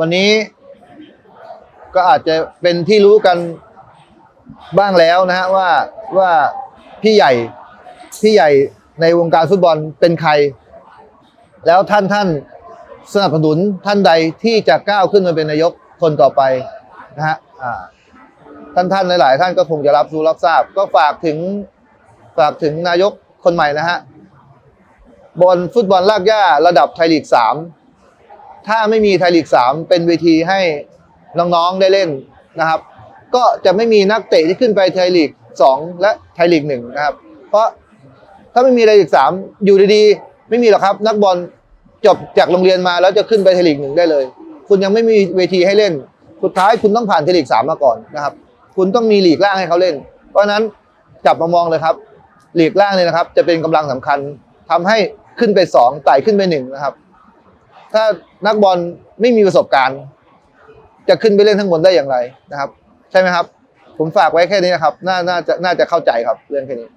วันนี้ก็อาจจะเป็นที่รู้กันบ้างแล้วนะฮะว่าว่าพี่ใหญ่พี่ใหญ่ในวงการฟุตบอลเป็นใคร แล้วท่านท่านสนับสนุนท่านใดที่จะก้าวขึ้นมาเป็นนายกคนต่อไปนะฮะท่านท่านหลาย ๆ ท่านก็คงจะรับรู้รับทราบ ก็ฝากถึงฝากถึงนายกคนใหม่นะฮะบอลฟุตบอลลากย่าระดับไทยลีกสาม ถ้าไม่มีไทยลีกสามเป็นเวทีให้น้องๆได้เล่นนะครับ ก็จะไม่มีนักเตะที่ขึ้นไปไทยลีกสองและไทยลีกหนึ่งนะครับ เพราะถ้าไม่มีไทยลีกสามอยู่ดีๆ ไม่มีหรอกครับนักบอลจบจากโรงเรียนมาแล้วจะขึ้นไปไทยลีกหนึ่งได้เลย คุณยังไม่มีเวทีให้เล่น สุดท้ายคุณต้องผ่านไทยลีกสามมาก่อนนะครับ คุณต้องมีหลีกล่างให้เขาเล่น เพราะนั้นจับมามองเลยครับหลีกล่างเนี่ยนะครับ จะเป็นกำลังสำคัญทำให้ขึ้นไปสองไต่ขึ้นไปหนึ่งนะครับ ถ้านักบอลไม่มีประสบการณ์ จะขึ้นไปเล่นทั้างบนได้อย่างไรนะครับ ใช่ไหมครับ ผมฝากไว้แค่นี้นะครับ น่าน่าจะน่าจะเข้าใจครับเรื่องแค่นี้